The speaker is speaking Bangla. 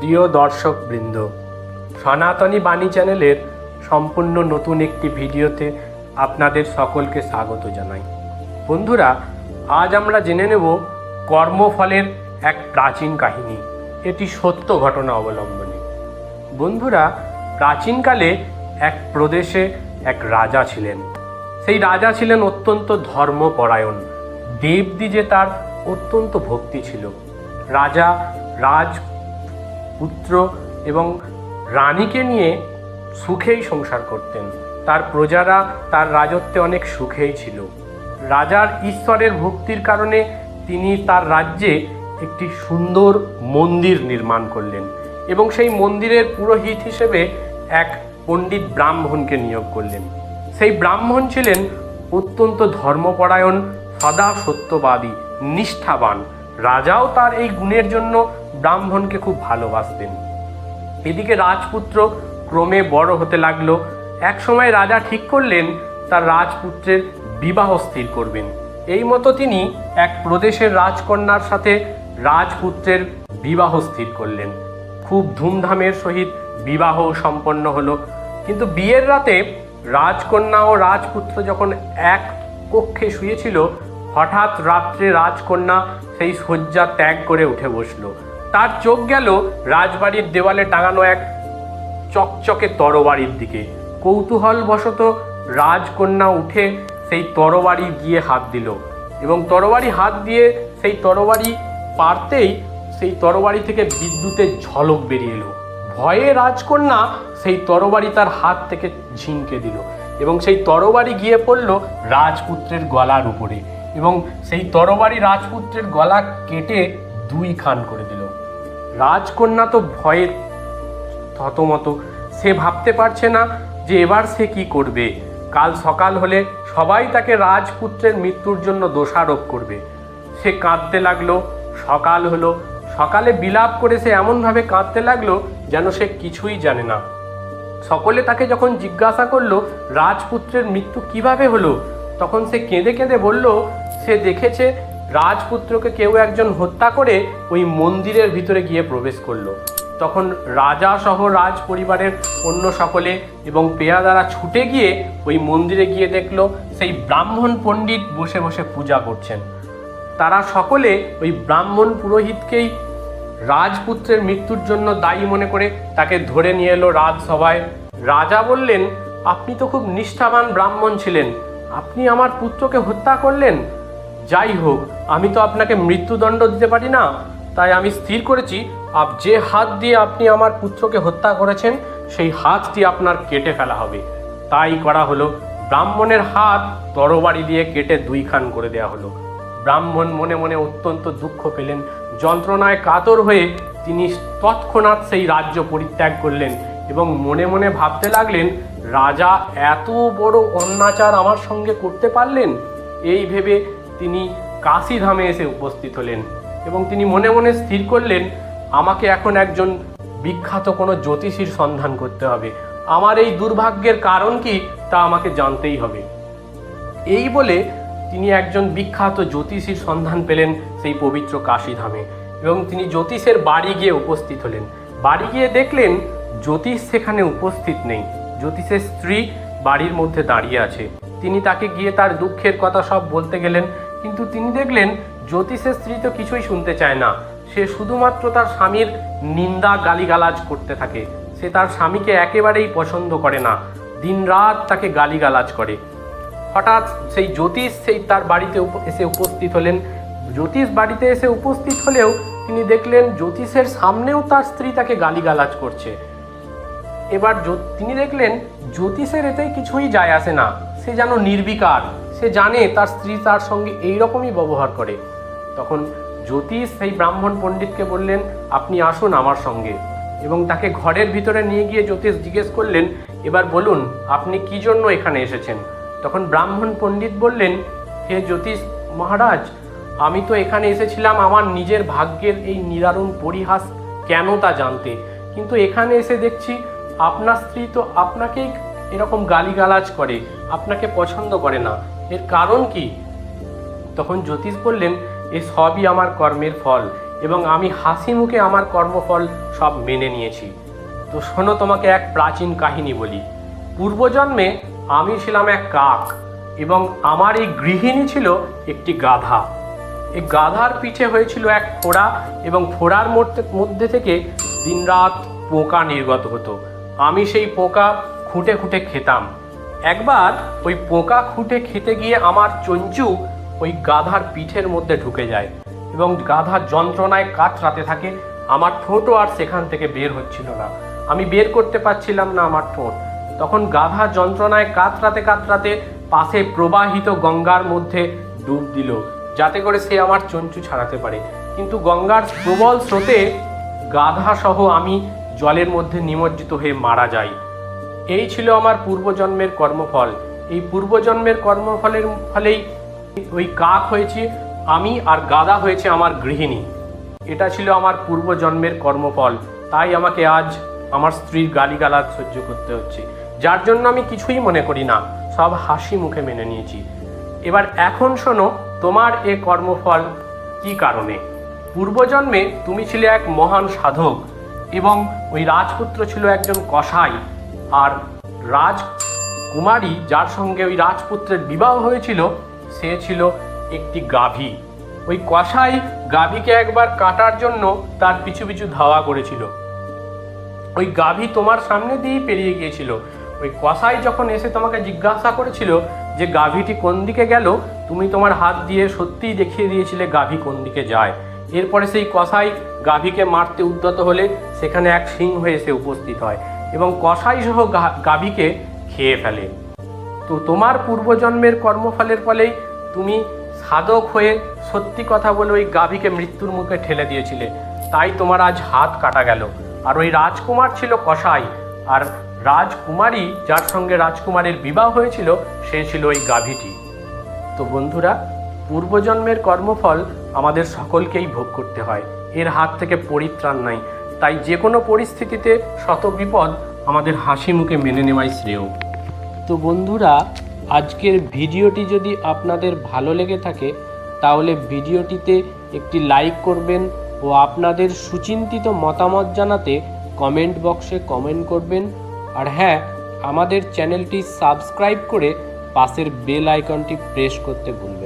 প্রিয় দর্শক বৃন্দ, সনাতনী বাণী চ্যানেলের সম্পূর্ণ নতুন একটি ভিডিওতে আপনাদের সকলকে স্বাগত জানাই। বন্ধুরা, আজ আমরা জেনে নেব কর্মফলের এক প্রাচীন কাহিনী। এটি সত্য ঘটনা অবলম্বনে। বন্ধুরা, প্রাচীনকালে এক প্রদেশে এক রাজা ছিলেন। সেই রাজা ছিলেন অত্যন্ত ধর্মপরায়ণ। দেবদ্বিজে তার অত্যন্ত ভক্তি ছিল। রাজা রাজ পুত্র এবং রানীকে নিয়ে সুখেই সংসার করতেন। তার প্রজারা তার রাজত্বে অনেক সুখেই ছিল। রাজার ঈশ্বরের ভক্তির কারণে তিনি তার রাজ্যে একটি সুন্দর মন্দির নির্মাণ করলেন এবং সেই মন্দিরের পুরোহিত হিসেবে এক পণ্ডিত ব্রাহ্মণকে নিয়োগ করলেন। সেই ব্রাহ্মণ ছিলেন অত্যন্ত ধর্মপরায়ণ, সদা সত্যবাদী, নিষ্ঠাবান। রাজাও তার এই গুণের জন্য ব্রাহ্মণকে খুব ভালোবাসতেন। এদিকে রাজপুত্র ক্রমে বড় হতে লাগল। এক সময় রাজা ঠিক করলেন, তার রাজপুত্রের বিবাহ স্থির করবেন। এই মতো তিনি এক প্রদেশের রাজকন্যার সাথে রাজপুত্রের বিবাহ স্থির করলেন। খুব ধুমধামের সহিত বিবাহ সম্পন্ন হলো। কিন্তু বিয়ের রাতে রাজকন্যা ও রাজপুত্র যখন এক কক্ষে শুয়েছিল, হঠাৎ রাত্রে রাজকন্যা সেই শয্যা ত্যাগ করে উঠে বসল। তার চোখ গেল রাজবাড়ির দেওয়ালে টাঙানো এক চকচকে তরবারির দিকে। কৌতূহলবশত রাজকন্যা উঠে সেই তরবারি গিয়ে হাত দিল এবং তরবারি হাত দিয়ে সেই তরবারি পারতেই সেই তরবারি থেকে বিদ্যুতের ঝলক বেরিয়ে এলো। ভয়ে রাজকন্যা সেই তরবারি তার হাত থেকে ঝিনকে দিল এবং সেই তরবারি গিয়ে পড়ল রাজপুত্রের গলার উপরে এবং সেই তরবারি রাজপুত্রের গলা কেটে দুই খান করে রাজকন্যা তো ভয়ে থতমত। সে ভাবতে পারছে না যে এবার সে কি করবে। কাল সকাল হলে সবাই তাকে রাজপুত্রের মৃত্যুর জন্য দোষারোপ করবে। সে কাঁদতে লাগল, সকাল হলো। সকালে বিলাপ করে সে এমনভাবে কাঁদতে লাগল যেন সে কিছুই জানে না। সকলে তাকে যখন জিজ্ঞাসা করল রাজপুত্রের মৃত্যু কীভাবে হলো, তখন সে কেঁদে কেঁদে বলল, সে দেখেছে রাজপুত্রকে কেউ একজন হত্যা করে ওই মন্দিরের ভিতরে গিয়ে প্রবেশ করল। তখন রাজা সহ রাজ পরিবারের অন্য সকলে এবং পেয়াদারা ছুটে গিয়ে ওই মন্দিরে গিয়ে দেখল, সেই ব্রাহ্মণ পণ্ডিত বসে বসে পূজা করছেন। তারা সকলে ওই ব্রাহ্মণ পুরোহিতকেই রাজপুত্রের মৃত্যুর জন্য দায়ী মনে করে তাকে ধরে নিয়ে এলো রাজসভায়। রাজা বললেন, আপনি তো খুব নিষ্ঠাবান ব্রাহ্মণ ছিলেন। আপনি আমার পুত্রকে হত্যা করলেন। যাই হোক, আমি তো আপনাকে মৃত্যুদণ্ড দিতে পারি না, তাই আমি স্থির করেছি, আপ যে হাত দিয়ে আপনি আমার পুত্রকে হত্যা করেছেন, সেই হাতটি আপনার কেটে ফেলা হবে। তাই করা হলো, ব্রাহ্মণের হাত তরবারি দিয়ে কেটে দুই খান করে দেওয়া হলো। ব্রাহ্মণ মনে মনে অত্যন্ত দুঃখ পেলেন, যন্ত্রণায় কাতর হয়ে তিনি তৎক্ষণাৎ সেই রাজ্য পরিত্যাগ করলেন এবং মনে মনে ভাবতে লাগলেন, রাজা এত বড় অন্যাচার আমার সঙ্গে করতে পারলেন? এই ভেবে তিনি কাশীধামে এসে উপস্থিত হলেন এবং তিনি মনে মনে স্থির করলেন, আমাকে এখন একজন বিখ্যাত কোনো জ্যোতিষীর সন্ধান করতে হবে। আমার এই দুর্ভাগ্যের কারণ কি তা আমাকে জানতেই হবে। এই বলে তিনি একজন বিখ্যাত জ্যোতিষীর সন্ধান পেলেন সেই পবিত্র কাশীধামে এবং তিনি জ্যোতিষের বাড়ি গিয়ে উপস্থিত হলেন। বাড়ি গিয়ে দেখলেন জ্যোতিষ সেখানে উপস্থিত নেই। জ্যোতিষের স্ত্রী বাড়ির মধ্যে দাঁড়িয়ে আছে। তিনি তাকে গিয়ে তার দুঃখের কথা সব বলতে গেলেন। কিন্তু তিনি দেখলেন জ্যোতিষের স্ত্রী তো কিছুই শুনতে চায় না। সে শুধুমাত্র তার স্বামীর নিন্দা গালিগালাজ করতে থাকে। সে তার স্বামীকে একেবারেই পছন্দ করে না। দিনরাত তাকে গালিগালাজ করে। হঠাৎ সেই জ্যোতিষ সেই তার বাড়িতে এসে উপস্থিত হলেন। জ্যোতিষ বাড়িতে এসে উপস্থিত হলেও তিনি দেখলেন জ্যোতিষের সামনেও তার স্ত্রী তাকে গালিগালাজ করছে। এবার তিনি দেখলেন জ্যোতিষের এতে কিছুই যায় আসে না। সে যেন নির্বিকার। সে জানে তার স্ত্রী তার সঙ্গে এই রকমই ব্যবহার করে। তখন জ্যোতিষ সেই ব্রাহ্মণ পণ্ডিতকে বললেন, আপনি আসুন আমার সঙ্গে। এবং তাকে ঘরের ভিতরে নিয়ে গিয়ে জ্যোতিষ জিজ্ঞেস করলেন, এবার বলুন, আপনি কি জন্য এখানে এসেছেন? তখন ব্রাহ্মণ পণ্ডিত বললেন, হে জ্যোতিষ মহারাজ, আমি তো এখানে এসেছিলাম আমার নিজের ভাগ্যের এই নিদারুণ পরিহাস কেন তা জানতে? কিন্তু এখানে এসে দেখছি, আপনার স্ত্রী তো আপনাকেই এরকম গালিগালাজ করে, আপনাকে পছন্দ করে না। এর কারণ কি? তখন জ্যোতিষ বললেন, এ সবই আমার কর্মের ফল এবং আমি হাসি মুখে আমার কর্মফল সব মেনে নিয়েছি। তো শোনো তোমাকে এক প্রাচীন কাহিনী বলি। পূর্বজন্মে আমি ছিলাম এক কাক এবং আমার এই গৃহিণী ছিল একটি গাধা। এই গাধার পিঠে হয়েছিল এক ফোড়া এবং ফোড়ার মধ্যে থেকে দিনরাত পোকা নির্গত হতো। আমি সেই পোকা খুঁটে খুঁটে খেতাম। একবার ওই পোকা খুঁটে খেতে গিয়ে আমার চঞ্চু ওই গাধার পিঠের মধ্যে ঢুকে যায় এবং গাধার যন্ত্রণায় কাতরাতে থাকে। আমার ঠোঁটও আর সেখান থেকে বের হচ্ছিল না। আমি বের করতে পারছিলাম না আমার ঠোঁট। তখন গাধা যন্ত্রণায় কাতরাতে কাতরাতে পাশে প্রবাহিত গঙ্গার মধ্যে ডুব দিল, যাতে করে সে আমার চঞ্চু ছাড়াতে পারে। কিন্তু গঙ্গার প্রবল স্রোতে গাধা সহ আমি জলের মধ্যে নিমজ্জিত হয়ে মারা যাই। এই ছিল আমার পূর্বজন্মের কর্মফল। এই পূর্বজন্মের কর্মফলের ফলেই ওই কাক হয়েছে, আমি আর গাদা হয়েছে আমার গৃহিণী। এটা ছিল আমার পূর্বজন্মের কর্মফল। তাই আমাকে আজ আমার স্ত্রীর গালিগালাজ সহ্য করতে হচ্ছে। যার জন্য আমি কিছুই মনে করি না, সব হাসি মুখে মেনে নিয়েছি। এবার এখন শোনো, তোমার এ কর্মফল কি কারণে? পূর্বজন্মে তুমি ছিলে এক মহান সাধক এবং ওই রাজপুত্র ছিল একজন কসাই। আর রাজকুমারী যার সঙ্গে ওই রাজপুত্রের বিবাহ হয়েছিল, সে ছিল একটি গাভী। ওই কসাই গাভীকে একবার কাটার জন্য তার পিছু পিছু ধাওয়া করেছিল। ওই গাভী তোমার সামনে দিয়েই পেরিয়ে গিয়েছিল। ওই কসাই যখন এসে তোমাকে জিজ্ঞাসা করেছিল যে গাভীটি কোন দিকে গেল, তুমি তোমার হাত দিয়ে সত্যিই দেখিয়ে দিয়েছিলে গাভী কোন দিকে যায়। এরপরে সেই কসাই গাভীকে মারতে উদ্যত হলে সেখানে এক সিংহ এসে উপস্থিত হয়। এবং কসাই সহ গাভীকে খেয়ে ফেলে। তো তোমার পূর্বজন্মের কর্মফলের ফলেই তুমি সাধক হয়ে সত্যি কথা বলে ওই গাভীকে মৃত্যুর মুখে ঠেলে দিয়েছিলে। তাই তোমার আজ হাত কাটা গেল। আর ওই রাজকুমার ছিল কসাই। আর রাজকুমারী যার সঙ্গে রাজকুমারের বিবাহ হয়েছিল, সে ছিল ওই গাভীটি। তো বন্ধুরা, পূর্বজন্মের কর্মফল আমাদের সকলকেই ভোগ করতে হয়। এর হাত থেকে পরিত্রাণ নাই। তাই যে কোনো পরিস্থিতিতে শত বিপদ আমাদের হাসি মুখে মেনে নেওয়াই শ্রেয় তো বন্ধুরা, আজকের ভিডিওটি যদি আপনাদের ভালো লেগে থাকে, তাহলে ভিডিওটিতে একটি লাইক করবেন ও আপনাদের সুচিন্তিত মতামত জানাতে কমেন্ট বক্সে কমেন্ট করবেন আর হ্যাঁ আমাদের চ্যানেলটি সাবস্ক্রাইব করে পাশের বেল আইকনটি প্রেস করতে ভুলবেন।